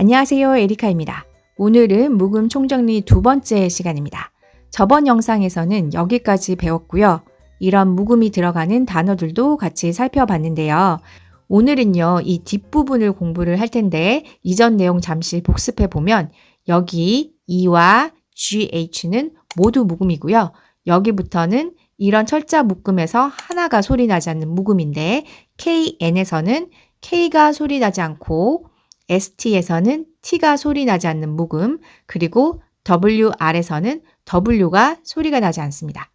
안녕하세요. 에리카입니다. 오늘은 묵음 총정리 두 번째 시간입니다. 저번 영상에서는 여기까지 배웠고요. 이런 묵음이 들어가는 단어들도 같이 살펴봤는데요. 오늘은요, 이 뒷부분을 공부를 할 텐데, 이전 내용 잠시 복습해 보면, 여기 E와 GH는 모두 묵음이고요. 여기부터는 이런 철자 묶음에서 하나가 소리 나지 않는 묵음인데, KN에서는 K가 소리 나지 않고, ST에서는 T가 소리 나지 않는 묵음, 그리고 WR에서는 W가 소리가 나지 않습니다.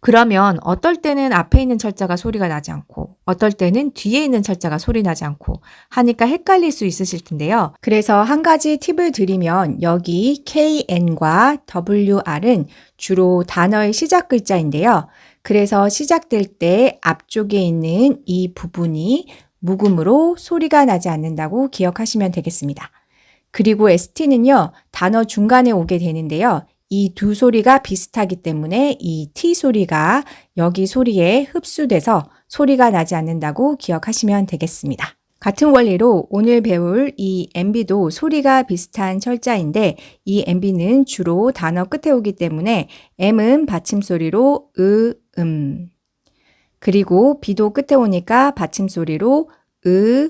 그러면 어떨 때는 앞에 있는 철자가 소리가 나지 않고 어떨 때는 뒤에 있는 철자가 소리 나지 않고 하니까 헷갈릴 수 있으실 텐데요. 그래서 한 가지 팁을 드리면 여기 KN과 WR은 주로 단어의 시작 글자인데요. 그래서 시작될 때 앞쪽에 있는 이 부분이 묵음으로 소리가 나지 않는다고 기억하시면 되겠습니다. 그리고 ST는요, 단어 중간에 오게 되는데요. 이 두 소리가 비슷하기 때문에 이 T 소리가 여기 소리에 흡수돼서 소리가 나지 않는다고 기억하시면 되겠습니다. 같은 원리로 오늘 배울 이 MB도 소리가 비슷한 철자인데 이 MB는 주로 단어 끝에 오기 때문에 M은 받침 소리로 으, 음. 그리고 B도 끝에 오니까 받침소리로 으,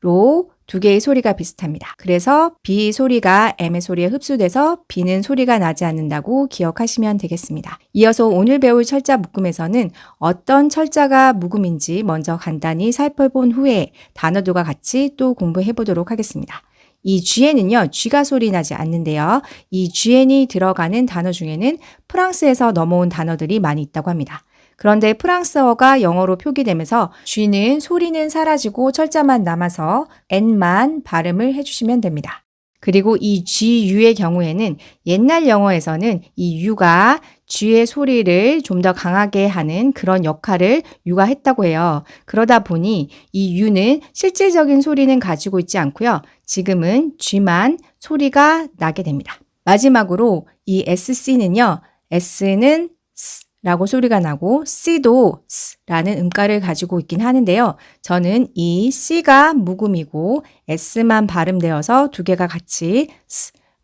브로 두 개의 소리가 비슷합니다. 그래서 B 소리가 M의 소리에 흡수돼서 B는 소리가 나지 않는다고 기억하시면 되겠습니다. 이어서 오늘 배울 철자 묶음에서는 어떤 철자가 묵음인지 먼저 간단히 살펴본 후에 단어들과 같이 또 공부해 보도록 하겠습니다. 이 G에는요, G가 소리 나지 않는데요. 이 Gn이 들어가는 단어 중에는 프랑스에서 넘어온 단어들이 많이 있다고 합니다. 그런데 프랑스어가 영어로 표기되면서 G는 소리는 사라지고 철자만 남아서 N만 발음을 해주시면 됩니다. 그리고 이 GU의 경우에는 옛날 영어에서는 이 U가 G의 소리를 좀 더 강하게 하는 그런 역할을 U가 했다고 해요. 그러다 보니 이 U는 실질적인 소리는 가지고 있지 않고요. 지금은 G만 소리가 나게 됩니다. 마지막으로 이 SC는요. S는 S, 라고 소리가 나고 C도 S라는 음가를 가지고 있긴 하는데요. 저는 이 C가 묵음이고 S만 발음되어서 두 개가 같이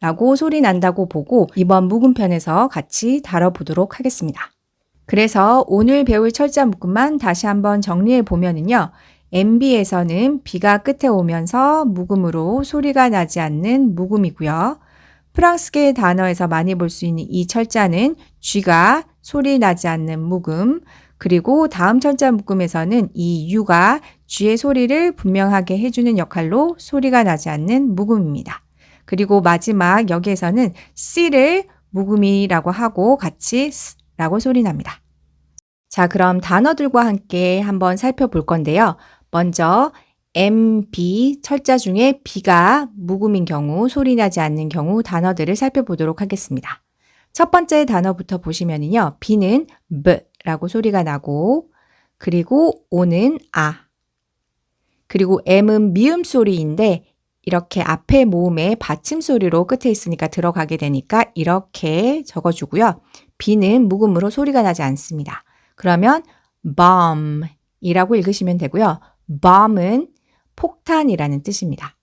S라고 소리 난다고 보고 이번 묵음편에서 같이 다뤄보도록 하겠습니다. 그래서 오늘 배울 철자 묶음만 다시 한번 정리해 보면은요. MB에서는 B가 끝에 오면서 묵음으로 소리가 나지 않는 묵음이고요. 프랑스계 단어에서 많이 볼 수 있는 이 철자는 G가 소리 나지 않는 묵음, 그리고 다음 철자 묶음에서는 이 U가 G의 소리를 분명하게 해주는 역할로 소리가 나지 않는 묵음입니다. 그리고 마지막 여기에서는 C를 묵음이라고 하고 같이 S라고 소리 납니다. 자, 그럼 단어들과 함께 한번 살펴볼 건데요. 먼저 M, B 철자 중에 B가 묵음인 경우, 소리 나지 않는 경우 단어들을 살펴보도록 하겠습니다. 첫 번째 단어부터 보시면은요. B는 B라고 소리가 나고 그리고 O는 아 그리고 M은 미음 소리인데 이렇게 앞에 모음에 받침 소리로 끝에 있으니까 들어가게 되니까 이렇게 적어 주고요. B는 묵음으로 소리가 나지 않습니다. 그러면 bomb이라고 읽으시면 되고요. bomb은 폭탄이라는 뜻입니다.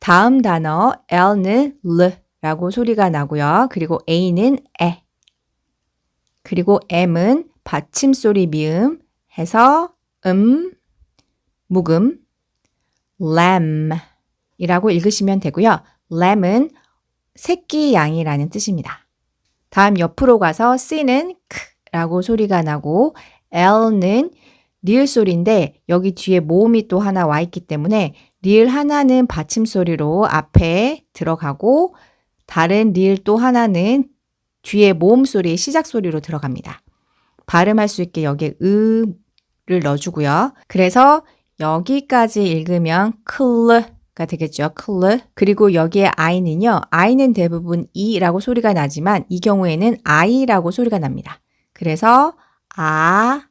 다음 단어 L는 L 라고 소리가 나고요. 그리고 A는 에. 그리고 M은 받침 소리 미음 해서 음, 묵음, lamb 이라고 읽으시면 되고요. lamb은 새끼 양이라는 뜻입니다. 다음 옆으로 가서 C는 크라고 소리가 나고 L는 리을 소리인데 여기 뒤에 모음이 또 하나 와 있기 때문에 리을 하나는 받침 소리로 앞에 들어가고 다른 릴 또 하나는 뒤에 모음 소리의 시작 소리로 들어갑니다. 발음할 수 있게 여기에 으를 넣어주고요. 그래서 여기까지 읽으면 클르가 되겠죠. 클르. 그리고 여기에 I는요. I는 대부분 이라고 소리가 나지만 이 경우에는 I라고 소리가 납니다. 그래서 아,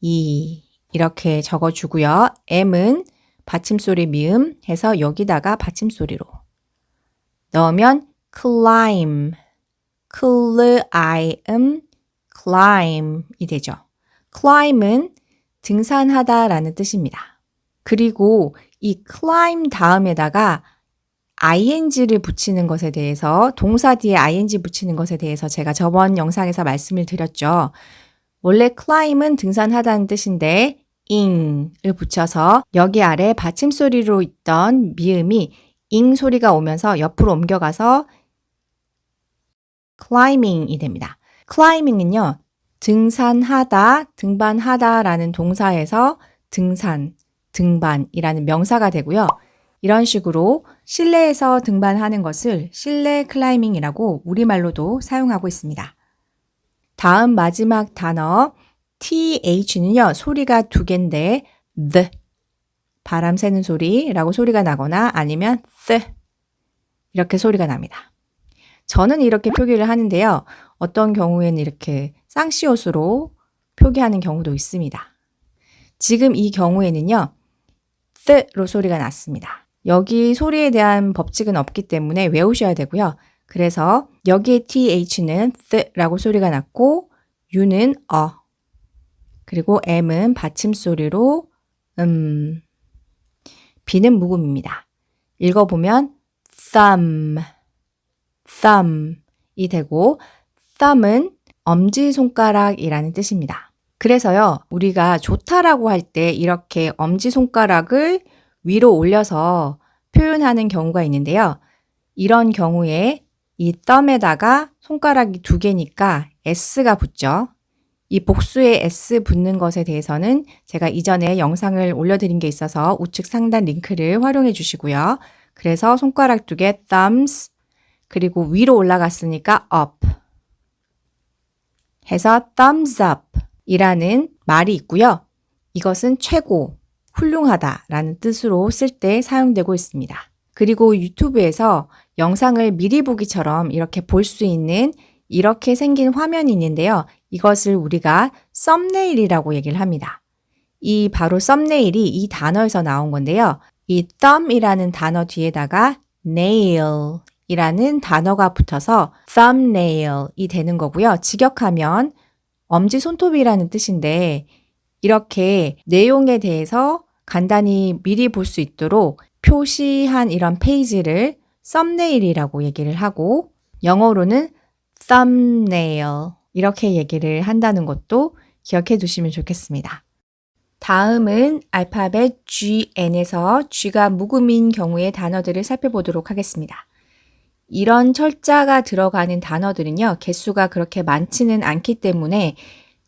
이 이렇게 적어주고요. M은 받침소리 미음 해서 여기다가 받침소리로 넣으면 climb, climb, climb이 되죠. climb은 등산하다 라는 뜻입니다. 그리고 이 climb 다음에다가 ing를 붙이는 것에 대해서 동사 뒤에 ing 붙이는 것에 대해서 제가 저번 영상에서 말씀을 드렸죠. 원래 climb은 등산하다는 뜻인데 ing을 붙여서 여기 아래 받침 소리로 있던 미음이 ing 소리가 오면서 옆으로 옮겨가서 climbing이 됩니다. climbing은요. 등산하다, 등반하다라는 동사에서 등산, 등반이라는 명사가 되고요. 이런 식으로 실내에서 등반하는 것을 실내 클라이밍이라고 우리말로도 사용하고 있습니다. 다음 마지막 단어 TH는요, 소리가 두 개인데, the, 바람 새는 소리라고 소리가 나거나 아니면 the, 이렇게 소리가 납니다. 저는 이렇게 표기를 하는데요. 어떤 경우에는 이렇게 쌍시옷으로 표기하는 경우도 있습니다. 지금 이 경우에는요, the로 소리가 났습니다. 여기 소리에 대한 법칙은 없기 때문에 외우셔야 되고요. 그래서 여기에 th는 the라고 소리가 났고, u는 어, 그리고 M은 받침 소리로 음. B는 묵음입니다. 읽어보면 thumb, thumb이 되고 thumb은 엄지손가락이라는 뜻입니다. 그래서요, 우리가 좋다라고 할 때 이렇게 엄지손가락을 위로 올려서 표현하는 경우가 있는데요. 이런 경우에 이 thumb에다가 손가락이 두 개니까 S가 붙죠. 이 복수에 S 붙는 것에 대해서는 제가 이전에 영상을 올려드린 게 있어서 우측 상단 링크를 활용해 주시고요. 그래서 손가락 두 개 thumbs 그리고 위로 올라갔으니까 up 해서 thumbs up 이라는 말이 있고요. 이것은 최고, 훌륭하다 라는 뜻으로 쓸 때 사용되고 있습니다. 그리고 유튜브에서 영상을 미리 보기처럼 이렇게 볼 수 있는 이렇게 생긴 화면이 있는데요. 이것을 우리가 썸네일이라고 얘기를 합니다. 이 바로 썸네일이 이 단어에서 나온 건데요. 이 thumb이라는 단어 뒤에다가 nail이라는 단어가 붙어서 thumbnail이 되는 거고요. 직역하면 엄지 손톱이라는 뜻인데 이렇게 내용에 대해서 간단히 미리 볼 수 있도록 표시한 이런 페이지를 썸네일이라고 얘기를 하고 영어로는 thumbnail 이렇게 얘기를 한다는 것도 기억해 두시면 좋겠습니다. 다음은 알파벳 GN에서 G가 묵음인 경우의 단어들을 살펴보도록 하겠습니다. 이런 철자가 들어가는 단어들은요, 개수가 그렇게 많지는 않기 때문에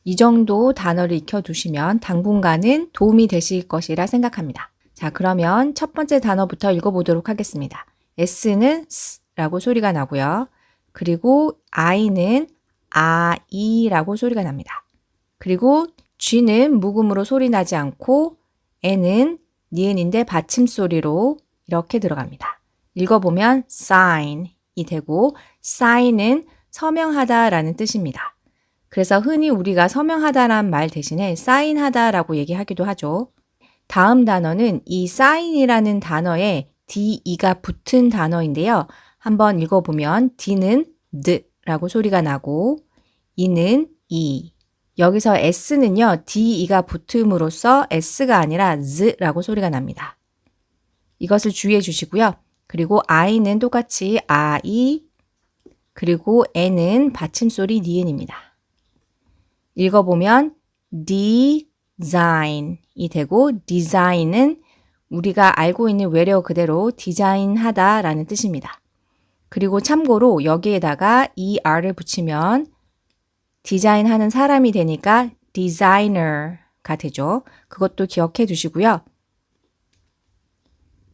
이 정도 단어를 익혀두시면 당분간은 도움이 되실 것이라 생각합니다. 자, 그러면 첫 번째 단어부터 읽어보도록 하겠습니다. S는 S라고 소리가 나고요. 그리고 I는 아 이라고 소리가 납니다. 그리고 G는 묵음으로 소리 나지 않고 N은 니은인데 받침 소리로 이렇게 들어갑니다. 읽어보면 sign이 되고 sign은 서명하다라는 뜻입니다. 그래서 흔히 우리가 서명하다란 말 대신에 사인하다라고 얘기하기도 하죠. 다음 단어는 이 sign이라는 단어에 de가 붙은 단어인데요. 한번 읽어보면 d는 드라고 소리가 나고 이는 이. 여기서 s는요, de가 붙음으로써 s가 아니라 z라고 소리가 납니다. 이것을 주의해 주시고요. 그리고 i는 똑같이 I, 그리고 n은 받침소리 니은입니다. 읽어보면 design이 되고 design은 우리가 알고 있는 외래어 그대로 디자인하다 라는 뜻입니다. 그리고 참고로 여기에다가 er를 붙이면 디자인하는 사람이 되니까 designer가 되죠. 그것도 기억해 두시고요.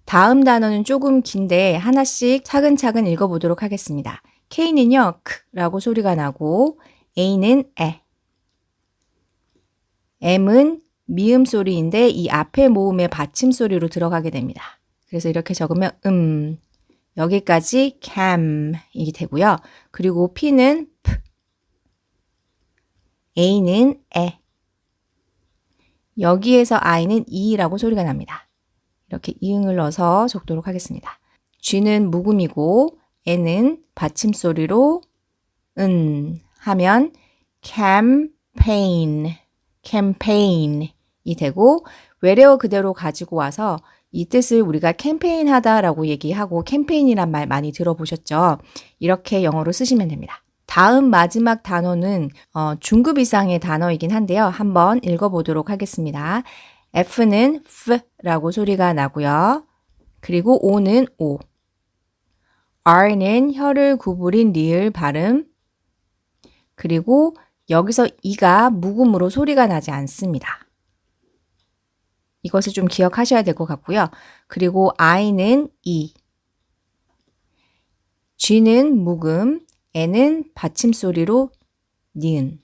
다음 단어는 조금 긴데 하나씩 차근차근 읽어보도록 하겠습니다. K는요, 크라고 소리가 나고 A는 에. M은 미음 소리인데 이 앞에 모음의 받침 소리로 들어가게 됩니다. 그래서 이렇게 적으면 음 여기까지 cam이 되고요. 그리고 P는 A는 에. 여기에서 I는 E라고 소리가 납니다. 이렇게 이응을 넣어서 적도록 하겠습니다. G는 묵음이고 N은 받침 소리로 은 하면 campaign, campaign이 되고 외래어 그대로 가지고 와서 이 뜻을 우리가 캠페인 하다라고 얘기하고 캠페인이란 말 많이 들어보셨죠? 이렇게 영어로 쓰시면 됩니다. 다음 마지막 단어는 어, 중급 이상의 단어이긴 한데요. 한번 읽어보도록 하겠습니다. F는 F라고 소리가 나고요. 그리고 O는 O. R는 혀를 구부린 리을 발음. 그리고 여기서 이가 묵음으로 소리가 나지 않습니다. 이것을 좀 기억하셔야 될 것 같고요. 그리고 I는 이. G는 묵음, N은 받침 소리로 니은.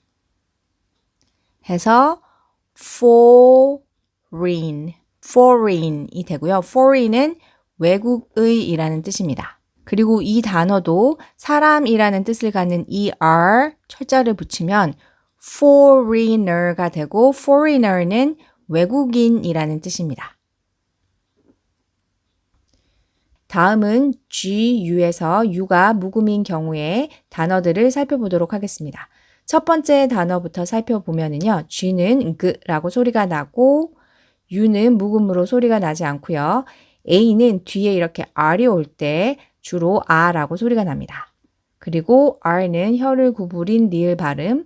해서 foreign, foreign이 되고요. foreign은 외국의이라는 뜻입니다. 그리고 이 단어도 사람이라는 뜻을 갖는 er 철자를 붙이면 foreigner가 되고 foreigner는 외국인이라는 뜻입니다. 다음은 GU에서 U가 묵음인 경우에 단어들을 살펴보도록 하겠습니다. 첫 번째 단어부터 살펴보면은요. G는 그라고 소리가 나고 U는 묵음으로 소리가 나지 않고요. A는 뒤에 이렇게 R이 올 때 주로 아라고 소리가 납니다. 그리고 R는 혀를 구부린 리을 발음,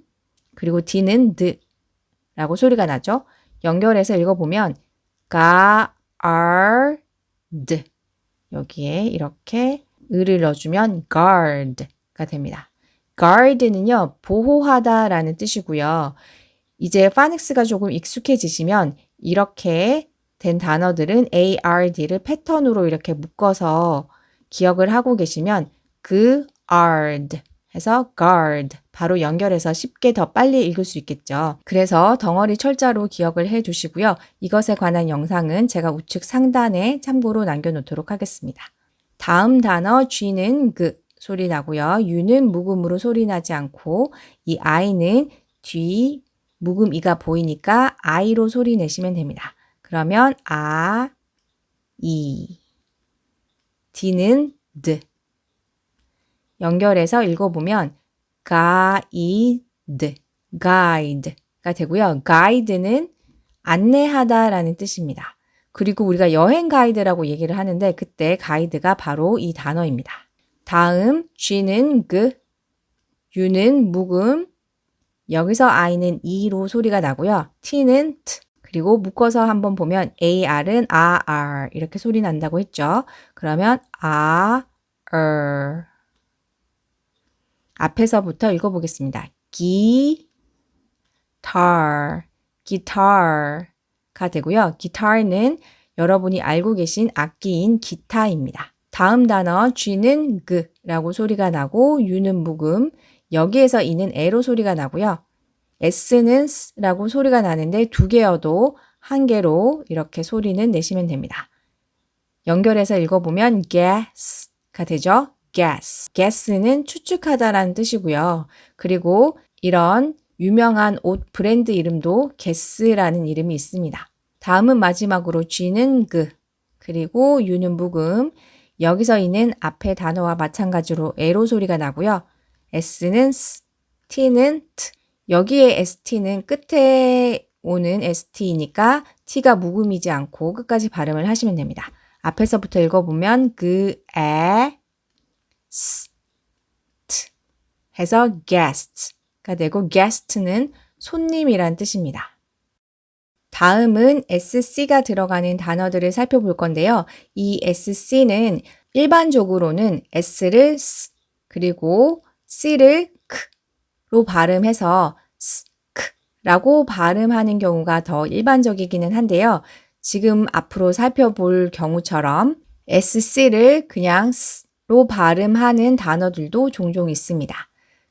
그리고 D는 드라고 소리가 나죠. 연결해서 읽어보면 가, r, d 여기에 이렇게 을을 넣어주면 guard가 됩니다. guard는요, 보호하다 라는 뜻이고요. 이제 파닉스가 조금 익숙해지시면 이렇게 된 단어들은 ARD를 패턴으로 이렇게 묶어서 기억을 하고 계시면 그 guard 해서 guard 바로 연결해서 쉽게 더 빨리 읽을 수 있겠죠. 그래서 덩어리 철자로 기억을 해 두시고요. 이것에 관한 영상은 제가 우측 상단에 참고로 남겨놓도록 하겠습니다. 다음 단어 G는 그 소리 나고요. U는 묵음으로 소리 나지 않고 이 I는 뒤 묵음 이가 보이니까 I로 소리 내시면 됩니다. 그러면 아, 이 D는 드 연결해서 읽어보면 guide, guide가 되고요. guide는 안내하다라는 뜻입니다. 그리고 우리가 여행 가이드라고 얘기를 하는데 그때 가이드가 바로 이 단어입니다. 다음 G는 그, U는 묵음, 여기서 I는 E로 소리가 나고요. T는 T, 그리고 묶어서 한번 보면 AR은 AR 이렇게 소리 난다고 했죠. 그러면 AR 앞에서부터 읽어보겠습니다. guitar, guitar가 되고요. guitar는 여러분이 알고 계신 악기인 기타입니다. 다음 단어 G는 그라고 소리가 나고 U는 묵음, 여기에서 이는 에로 소리가 나고요. S는 S라고 소리가 나는데 두 개여도 한 개로 이렇게 소리는 내시면 됩니다. 연결해서 읽어보면 gas가 되죠. Guess. guess는 추측하다라는 뜻이고요. 그리고 이런 유명한 옷 브랜드 이름도 guess라는 이름이 있습니다. 다음은 마지막으로 G는 그, 그리고 U는 묵음, 여기서 이는 앞의 단어와 마찬가지로 에로 소리가 나고요. S는 S, T는 T. 여기에 ST는 끝에 오는 ST이니까 T가 묵음이지 않고 끝까지 발음을 하시면 됩니다. 앞에서부터 읽어보면 그, 에, s, t 해서 guest가 되고 guest는 손님이란 뜻입니다. 다음은 sc가 들어가는 단어들을 살펴볼 건데요. 이 sc는 일반적으로는 s를 s 그리고 c를 k로 발음해서 s, k라고 발음하는 경우가 더 일반적이기는 한데요. 지금 앞으로 살펴볼 경우처럼 sc를 그냥 s 로 발음하는 단어들도 종종 있습니다.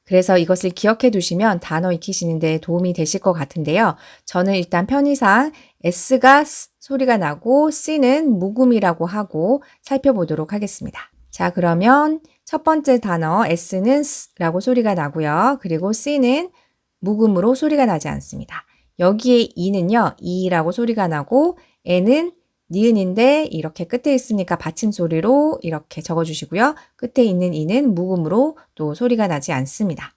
그래서 이것을 기억해 두시면 단어 익히시는 데 도움이 되실 것 같은데요. 저는 일단 편의상 S가 소리가 나고 C는 묵음이라고 하고 살펴보도록 하겠습니다. 자, 그러면 첫 번째 단어 S는 S라고 소리가 나고요. 그리고 C는 묵음으로 소리가 나지 않습니다. 여기에 E는요, E라고 소리가 나고 N은 니은인데 이렇게 끝에 있으니까 받침 소리로 이렇게 적어주시고요. 끝에 있는 이는 묵음으로 또 소리가 나지 않습니다.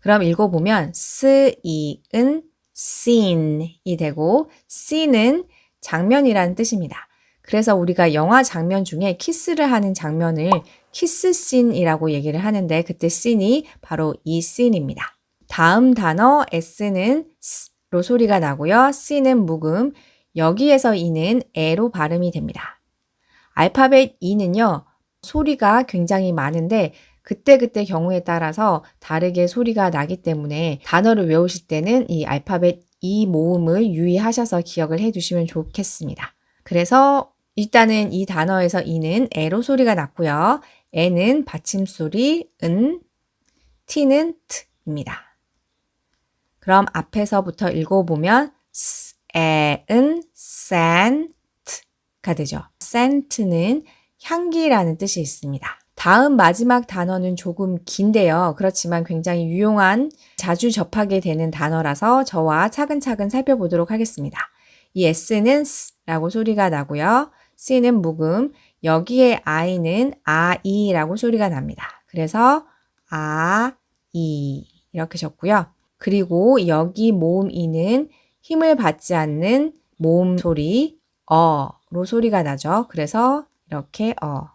그럼 읽어보면 스, 이은, seen이 되고 seen은 장면이라는 뜻입니다. 그래서 우리가 영화 장면 중에 키스를 하는 장면을 키스 씬이라고 얘기를 하는데 그때 씬이 바로 이 씬입니다. 다음 단어 S는 S로 소리가 나고요. C는 묵음, 여기에서 E는 에로 발음이 됩니다. 알파벳 E는요, 소리가 굉장히 많은데 그때그때 경우에 따라서 다르게 소리가 나기 때문에 단어를 외우실 때는 이 알파벳 E 모음을 유의하셔서 기억을 해 두시면 좋겠습니다. 그래서 일단은 이 단어에서 E는 에로 소리가 났고요. 에는 받침 소리 은, T는 트입니다. 그럼 앞에서부터 읽어보면 스, 에, 은, scent가 되죠. scent는 향기라는 뜻이 있습니다. 다음 마지막 단어는 조금 긴데요. 그렇지만 굉장히 유용한 자주 접하게 되는 단어라서 저와 차근차근 살펴보도록 하겠습니다. 이 S는 S라고 소리가 나고요. C는 묵음, 여기에 I는 아이라고 소리가 납니다. 그래서 아, 이 이렇게 적고요. 그리고 여기 모음 이는 힘을 받지 않는 모음 소리 어로 소리가 나죠. 그래서 이렇게 어.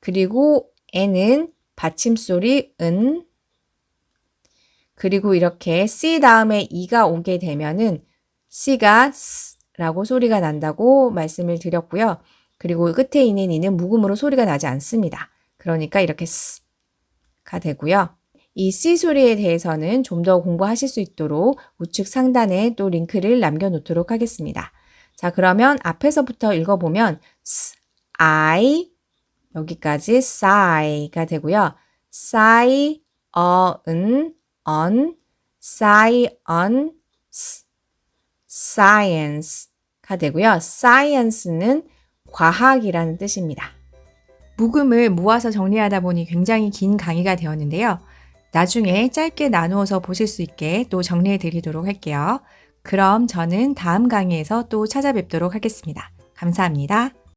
그리고 에는 받침 소리 은 그리고 이렇게 C 다음에 이가 오게 되면은 C가 S라고 소리가 난다고 말씀을 드렸고요. 그리고 끝에 있는 이는 묵음으로 소리가 나지 않습니다. 그러니까 이렇게 S가 되고요. 이 C 소리에 대해서는 좀 더 공부하실 수 있도록 우측 상단에 또 링크를 남겨놓도록 하겠습니다. 자, 그러면 앞에서부터 읽어보면 S, I, 여기까지 sigh가 되고요. sigh, 어은, on, science, science가 되고요. science는 과학이라는 뜻입니다. 묵음을 모아서 정리하다 보니 굉장히 긴 강의가 되었는데요. 나중에 짧게 나누어서 보실 수 있게 또 정리해 드리도록 할게요. 그럼 저는 다음 강의에서 또 찾아뵙도록 하겠습니다. 감사합니다.